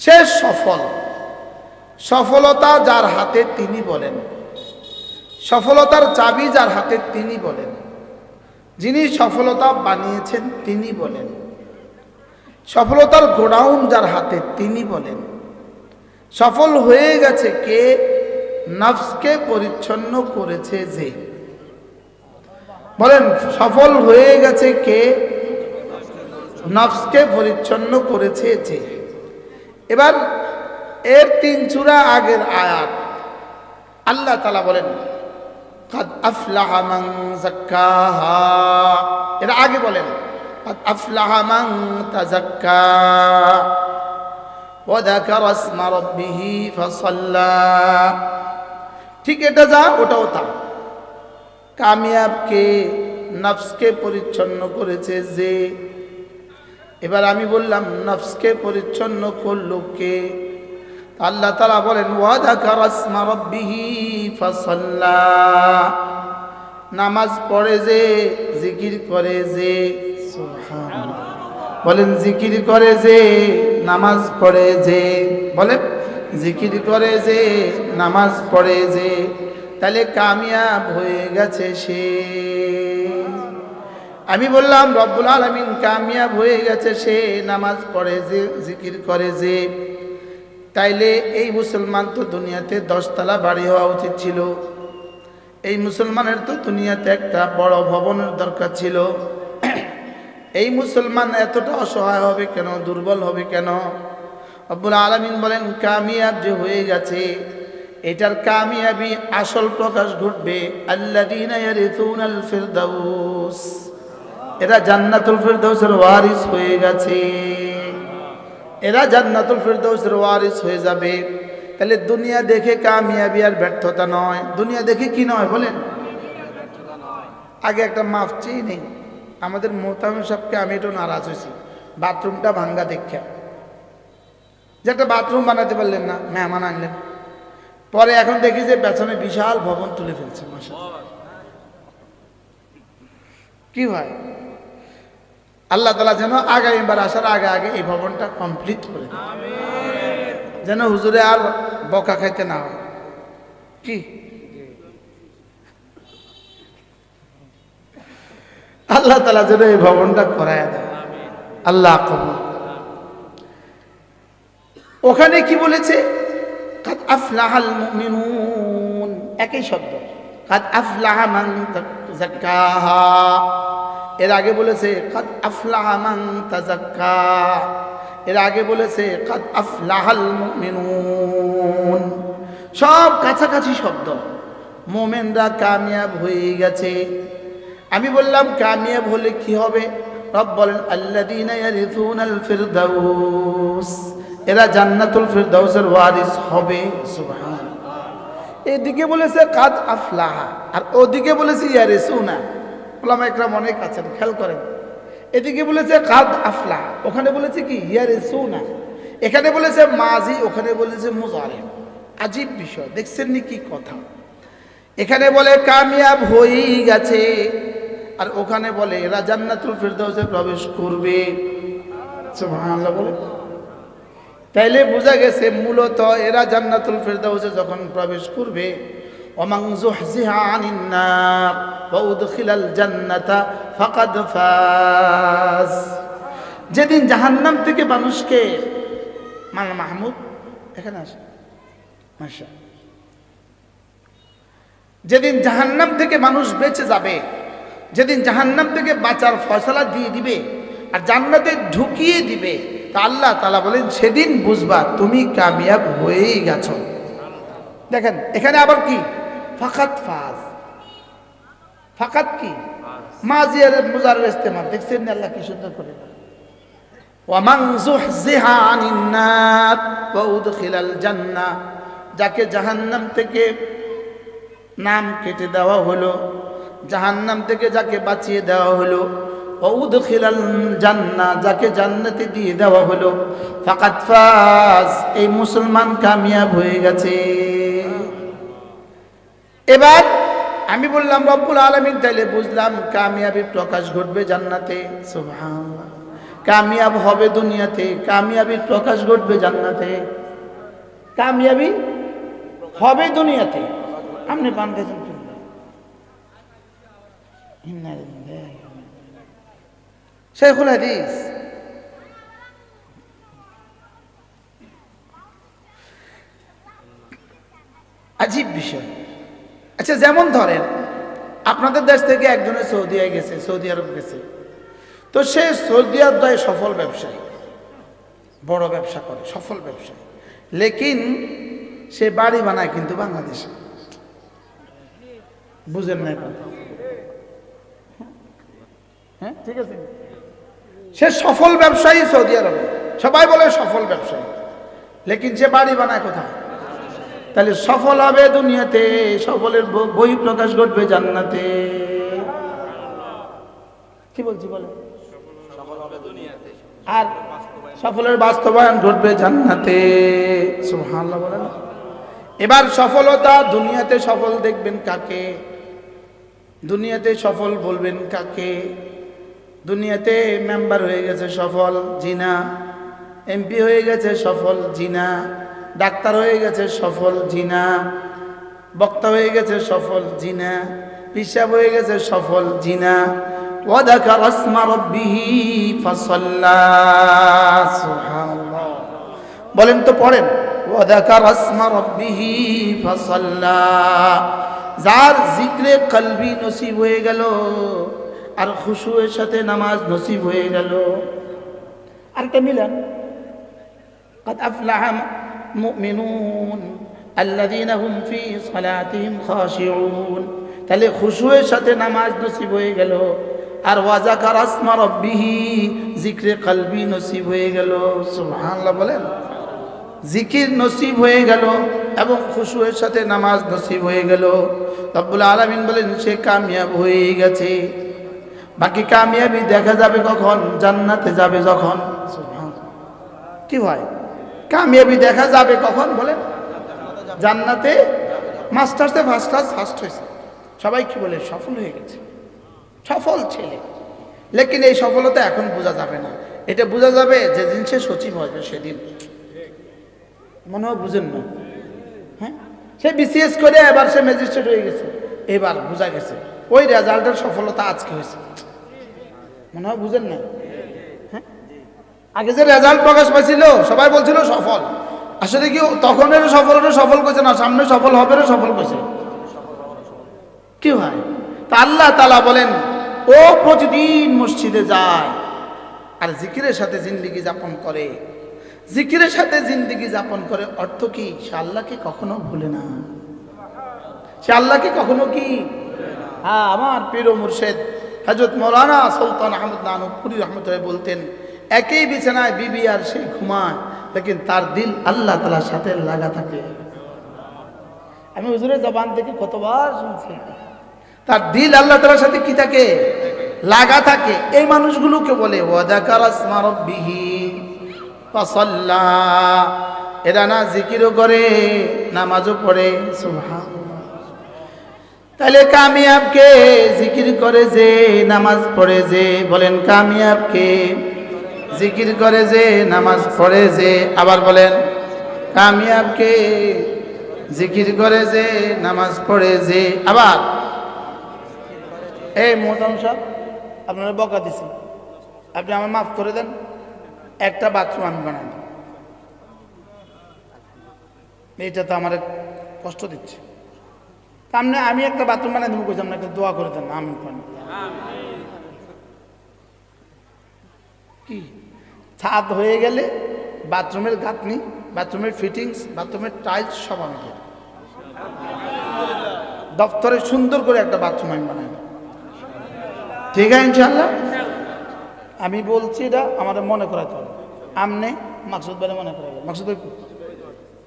সে সফল। সফলতা যার হাতে তিনি বলেন। সফলতার চাবি যার হাতে তিনি বলেন। যিনি সফলতা বানিয়েছেন তিনি বলেন। সফলতার গোডাউন যার হাতে তিনি বলেন। সফল হয়ে গেছে কে? নফসকে পরিচ্ছন্ন করেছে যে। বলেন, সফল হয়ে গেছে কে? নফসকে পরিচ্ছন্ন করেছে যে। এবার এর তিন চূড়া আগের আয়াত আল্লাহ তালা বলেন قد أفلح من زكاها এর আগে বলেন قد أفلح من تزكى وذكر اسم ربه فصلى ঠিক এটা যা ওটাও তা কামিয়াবকে নফসকে পরিচ্ছন্ন করেছে যে এবার আমি বললাম নফসকে পরিচ্ছন্ন করল কে আল্লাহ তালা বলেন নামাজ পড়ে যে জিকির করে যে। বলেন জিকির করে যে নামাজ পড়ে যে। বলেন জিকির করে যে নামাজ পড়ে যে। তাহলে কামিয়াব হয়ে গেছে সে। আমি বললাম, রব্বুল আলমিন কামিয়াব হয়ে গেছে, সে নামাজ পড়ে যে, জিকির করে যে। তাইলে এই মুসলমান তো দুনিয়াতে দশতলা বাড়ি হওয়া উচিত ছিল। এই মুসলমানের তো দুনিয়াতে একটা বড় ভবনের দরকার ছিল। এই মুসলমান এতটা অসহায় হবে কেন, দুর্বল হবে কেন? আব্বুল আলমিন বলেন, কামিয়াব যে হয়ে গেছে, এটার কামিয়াবি আসল প্রকাশ ঘটবে। আল্লাহ এরা জান্নাতুল ফিরদৌসের ওয়ারিস হয়ে গেছে। এরা জান্নাতুল ফিরদৌসের ওয়ারিস হয়ে যাবে। তাহলে দুনিয়া দেখে কামিয়াবি আর ব্যর্থতা নয়। দুনিয়া দেখে কি নয় বলেন? আগে একটা মাফ চেয়ে নেই। আমাদের মোহতামিম সাহেবকে আমি একটু নারাজ হয়েছি। বাথরুমটা ভাঙ্গা দেখা। যে একটা বাথরুম বানাতে পারলেন না, মেহমান আনলেন। পরে এখন দেখি যে পেছনে বিশাল ভবন তুলে ফেলছে মাসা কি হয় আল্লাহ তালা যেন আগামীবার আসার আগে আগে এই ভবনটা কমপ্লিট করে। যেন হুজুরে আর বকা খাইতে না হয়। কি? আল্লাহ তালা যেন এই ভবনটা করায় দেয়। আল্লাহ কবুল ওখানে কি বলেছে? আফলাহাল একই শব্দ। আফলাহা মান এর আগে বলেছে, কাদ আফলাহা মান তাজাক্কা এর আগে বলেছে, কাদ আফলাহাল মুমিনুন। সব কাছাকাছি শব্দ। মোমেনরা কামিয়াব হয়ে গেছে। আমি বললাম, কামিয়াব হলে কি হবে? রব বলেন, আল্লাযীনা ইয়ারিসুনাল ফিরদাউস। এরা জান্নাতুল ফিরদাউসের ওয়ারিস হবে সুবহান এদিকে বলেছে, কাদ আফলাহা। আর ওদিকে বলেছে, ইয়ারিসুনা। ওলামা একরাম অনেক আছেন, খেয়াল করেন। এদিকে বলেছে, কাদ আফলা। ওখানে বলেছে কি? ইয়ারিসুনা। এখানে বলেছে, মাজি। ওখানে বলেছে মুজারে আজীব বিষয়, দেখছেন নি কি কথা? এখানে বলে, কামিয়াব হয়েই গেছে। আর ওখানে বলে, এরা জান্নাতুল ফিরদাউসে প্রবেশ করবে। বলে। তাইলে বোঝা গেছে, মূলত এরা জান্নাতুল ফিরদাউসে যখন প্রবেশ করবে, ওমাং যুহজিহা আনিন উদখিলাল জান্নাতা ফাকাদ ফাজ। যেদিন জাহান্নাম থেকে মানুষকে মান মাহমুদ, এখানে আসে। মাশা যেদিন জাহান্নাম থেকে মানুষ বেঁচে যাবে, যেদিন জাহান্নাম থেকে বাঁচার ফয়সলা দিয়ে দিবে আর জান্নাতে ঢুকিয়ে দিবে, তা আল্লাহ তালা বলেন, সেদিন বুঝবা তুমি কামিয়াব হয়েই গেছো। দেখেন, এখানে আবার কি? ফাকাত ফাজ। ফাকাত কি? মাজিয়ার মুজারের ইস্তেমাল। দেখছেন আল্লাহ কি সুন্দর করে। যাকে জাহান্নাম থেকে নাম কেটে দেওয়া হলো, জাহান্নাম থেকে যাকে বাঁচিয়ে দেওয়া হলো ওউদ খিলাল জান্না, যাকে জান্নাতে দিয়ে দেওয়া হলো। ফাকাত ফাজ, এই মুসলমান কামিয়াব হয়ে গেছে। এবার আমি বললাম, রব্বুল আলমিন, তাইলে বুঝলাম কামিয়াবি প্রকাশ ঘটবে জান্নাতে। কামিয়াব হবে দুনিয়াতে কামিয়াবি প্রকাশ ঘটবে জান্নাতে। কামিয়াবি হবে দুনিয়াতে। আপনি পান লিল্লাহি শেখুল হাদিস। আজীব বিষয়। আচ্ছা যেমন ধরেন, আপনাদের দেশ থেকে একজনের সৌদিয়ায় গেছে, সৌদি আরব গেছে। তো সে সৌদি আরব যায় সফল ব্যবসায়ী, বড় ব্যবসা করে, সফল ব্যবসায়ী। লেকিন সে বাড়ি বানায় কিন্তু বাংলাদেশে। বুঝেন না হ্যাঁ ঠিক আছে? সে সফল ব্যবসায়ী সৌদি আরবে। সবাই বলে সফল ব্যবসায়ী। লেকিন সে বাড়ি বানায় কোথায়? তাহলে সফল হবে দুনিয়াতে, সফলের বই প্রকাশ ঘটবে জান্নাতে। কি বলছি বলে আর সফলের বাস্তবায়ন ঘটবে জান্নাতে। এবার সফলতা, দুনিয়াতে সফল দেখবেন কাকে? দুনিয়াতে সফল বলবেন কাকে? দুনিয়াতে মেম্বার হয়ে গেছে সফল জিনা এমপি হয়ে গেছে সফল জিনা। ডাক্তার হয়ে গেছে সফল জিনা বক্তা হয়ে গেছে সফল জিনা পিসাব হয়ে গেছে সফল জিনা وذكر اسم ربه فصلى سبحان الله বলেন তো পড়েন وذكر اسم ربه فصلى যার জিক্রে কলবি নসিব হয়ে গেল আর খুশুয়ের সাথে নামাজ নসিব হয়ে গেল আরেকটা মিলান قد أفلح মুমিনুন আল্লাদিন হুম ফি সালাতিহিম খাশিউন। তাহলে খুশুয়ের সাথে নামাজ নসিব হয়ে গেল, আর ওয়াজাকার আসমা রব্বিহি জিকরে কলবি নসিব হয়ে গেল। সুবহানাল্লাহ বলেন। জিকির নসিব হয়ে গেল এবং খুশুয়ের সাথে নামাজ নসিব হয়ে গেল। রব্বুল আলামিন বলেন, সে কামিয়াব হয়ে গেছে। বাকি কামিয়াবি দেখা যাবে কখন? জান্নাতে যাবে যখন? কি হয় কামিয়াবি দেখা যাবে কখন বলেন? জান্নাতে? মাস্টার্সে ফার্স্ট ক্লাস ফার্স্ট হয়েছে। সবাই কি বলে? সফল হয়ে গেছে। সফল ছেলে। লেকিন এই সফলতা এখন বোঝা যাবে না। এটা বোঝা যাবে যেদিন সে সচিব হবে, সেদিন। মনে হয় বুঝেন না? হ্যাঁ? সে বিসিএস করে এবার সে ম্যাজিস্ট্রেট হয়ে গেছে। এবার বোঝা গেছে। ওই রেজাল্টের সফলতা আজকে হয়েছে। মনে হয় বুঝেন না? আগে যে রেজাল্ট প্রকাশ পাইছিল, সবাই বলছিল সফল। আসলে কি তখনের সফল সফল করছে না, সামনে সফল হবে সফল করছে কি হয় তা আল্লাহ তালা বলেন, ও প্রতিদিন মসজিদে যায়, আর জিকিরের সাথে জিন্দিগি যাপন করে। জিকিরের সাথে জিন্দিগি যাপন করে অর্থ কি? সে আল্লাহকে কখনো ভুলে না। সে আল্লাহকে কখনো কি? হ্যাঁ আমার প্রিয় মুর্শেদ হজরত মৌলানা সুলতান আহমদ নানুপুরি রহমতুল্লাহ বলতেন একই বিছানায় বিবি আর সে ঘুমায়, লেকিন তার দিল আল্লাহ তালার সাথে লাগা থাকে। আমি হুজুরের জবান থেকে কতবার শুনছি। তার দিল আল্লাহ তালার সাথে কি থাকে? লাগা থাকে। এই মানুষগুলোকে বলে এরা না জিকিরও করে, নামাজও পড়ে। সুবহানাল্লাহ। তাহলে কামিয়াবকে জিকির করে যে, নামাজ পড়ে যে, বলেন কামিয়াবকে জিকির করে যে নামাজ পড়ে যে আবার বলেন কামিয়াবকে জিকির করে যে নামাজ পড়ে যে আবার। এই মোহতাম সাহেব আপনারা বকা দিছি আপনি আমার মাফ করে দেন একটা বাথরুম আমি বানাই। এইটা তো আমার কষ্ট দিচ্ছে। সামনে আমি একটা বাথরুম বানাই দেবো কইছি একটা দোয়া করে দেন আমি কি? ছাদ হয়ে গেলে বাথরুমের গাঁথনি, বাথরুমের ফিটিংস বাথরুমের টাইলস সব আমি দেব। দপ্তরে সুন্দর করে একটা বাথরুম আমি বানাই ঠিক আছে ইনশাল্লাহ আমি বলছি এটা আমাদের মনে করাতে হবে। আমনে মাকসুদ ভাই মনে করাবেন। মাকসুদ ভাই?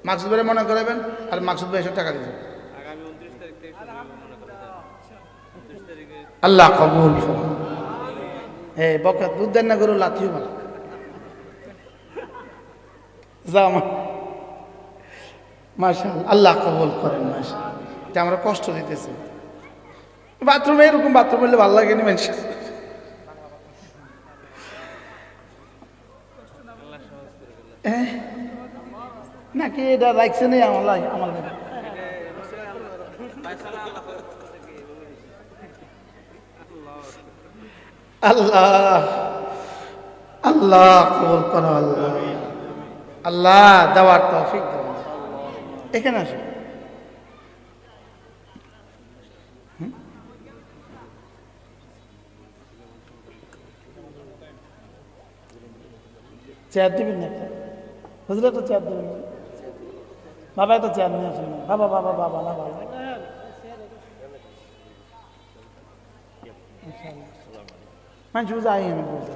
মাকসুদ ভাই মনে করাবেন আর মাকসুদ ভাই এসব টাকা দিবেন। আল্লাহ কবুল। বকা দুধ দেন না গরু লাথিও ভালো মার্শাল আল্লাহ কবল করেন মার্শাল এটা আমরা কষ্ট দিতেছি। বাথরুমে এরকম বাথরুম হলে ভালো লাগেনি মানুষের হ্যাঁ? নাকি এটা রাখছে নেই আমার লাগে আমার লাগে আল্লাহ। আল্লাহ কবল করো, আল্লাহ। আল্লাহ দেওয়ার তৌফিক দেবেন এখানে আসুন চেয়ার দিবেন না একটা? বুঝলে একটা চেয়ার দিবেন বাবা একটা চেয়ার নিয়ে আসেন বাবা বাবা বাবা, না, বাবা। মানুষ বুঝে আমি বলতে